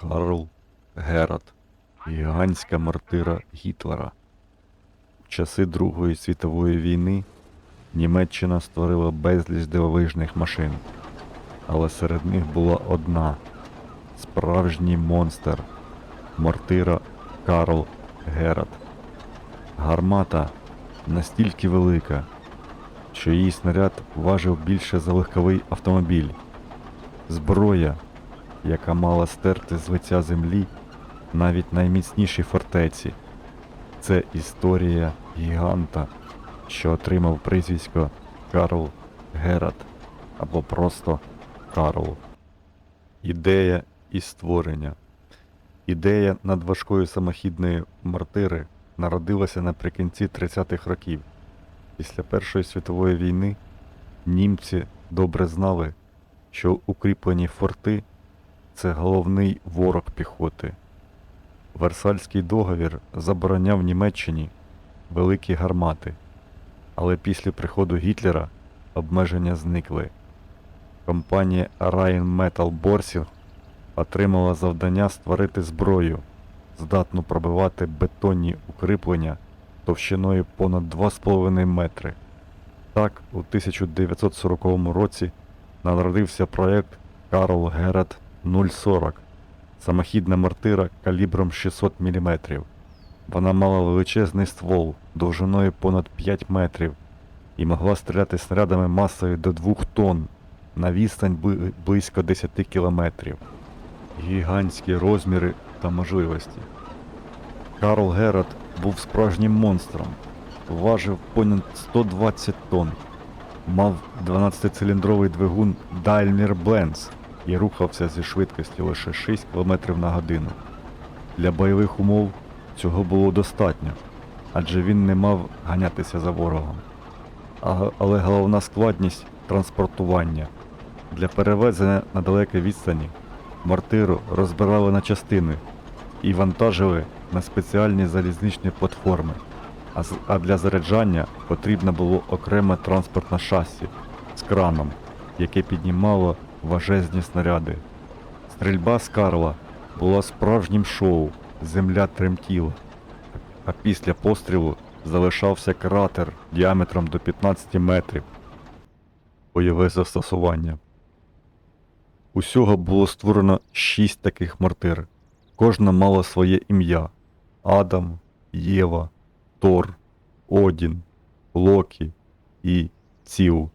Карл Герат. Гігантська мортира Гітлера. В часи Другої світової війни Німеччина створила безліч дивовижних машин. Але серед них була одна справжній монстр мортира Карл Герат. Гармата настільки велика, що її снаряд важив більше за легковий автомобіль. Зброя, яка мала стерти з лиця землі навіть найміцніші фортеці. Це історія гіганта, що отримав прізвисько Карл Герат або просто Карл. Ідея і створення. Ідея надважкої самохідної мортири народилася наприкінці 30-х років. Після Першої світової війни німці добре знали, що укріплені форти це головний ворог піхоти. Версальський договір забороняв Німеччині великі гармати, але після приходу Гітлера обмеження зникли. Компанія Rheinmetall Borsig отримала завдання створити зброю, здатну пробивати бетонні укріплення товщиною понад 2,5 метри. Так, у 1940 році народився проєкт Карл Герат 040 самохідна мортира калібром 600 мм. Вона мала величезний ствол довжиною понад 5 метрів і могла стріляти снарядами масою до 2 тонн на відстань бли- близько 10 кілометрів. Гігантські розміри та можливості. Карл Герат був справжнім монстром, важив понад 120 тонн, мав 12-циліндровий двигун Daimler Benz і рухався зі швидкістю лише 6 км на годину. Для бойових умов цього було достатньо, адже він не мав ганятися за ворогом. А- Але головна складність транспортування. Для перевезення на далекі відстані мортиру розбирали на частини і вантажили на спеціальні залізничні платформи. А, для заряджання потрібно було окреме транспортне шасі з краном, яке піднімало важезні снаряди. Стрільба з Карла була справжнім шоу, земля тремтіла, а після пострілу залишався кратер діаметром до 15 метрів. Бойове застосування. Усього було створено шість таких мортир. Кожна мала своє ім'я: Адам, Єва, Тор, Одін, Локі і Ціл.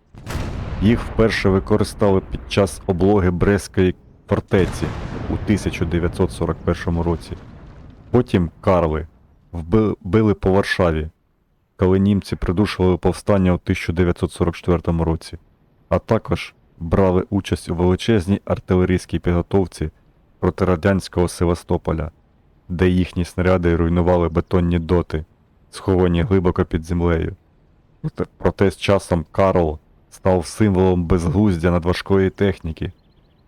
Їх вперше використали під час облоги Брестської фортеці у 1941 році. Потім Карли вби- били по Варшаві, коли німці придушували повстання у 1944 році, а також брали участь у величезній артилерійській підготовці проти радянського Севастополя, де їхні снаряди руйнували бетонні доти, сховані глибоко під землею. Проте з часом Карл став символом безглуздя надважкої техніки.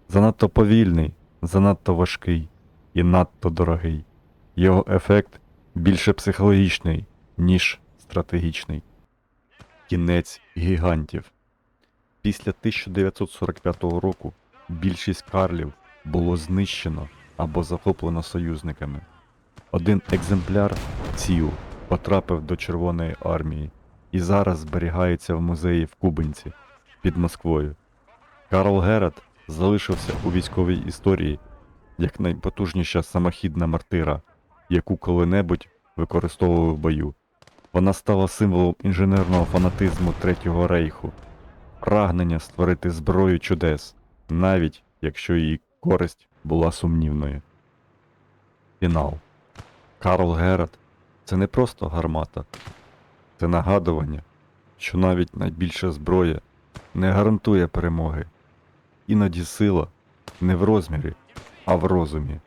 Занадто повільний, занадто важкий і надто дорогий. Його ефект більше психологічний, ніж стратегічний. Кінець гігантів. Після 1945 року більшість карлів було знищено або захоплено союзниками. Один екземпляр ціл потрапив до Червоної армії і зараз зберігається в музеї в Кубинці під Москвою. Карл Герат залишився у військовій історії як найпотужніша самохідна мартира, яку коли-небудь використовували в бою. Вона стала символом інженерного фанатизму Третього рейху, прагнення створити зброю чудес, навіть якщо її користь була сумнівною. Фінал. Карл Герат це не просто гармата, це нагадування, що навіть найбільша зброя не гарантує перемоги. Іноді сила не в розмірі, а в розумі.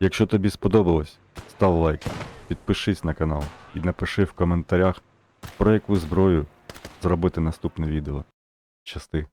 Якщо тобі сподобалось, став лайк, підпишись на канал і напиши в коментарях, про яку зброю зробити наступне відео. Щасти!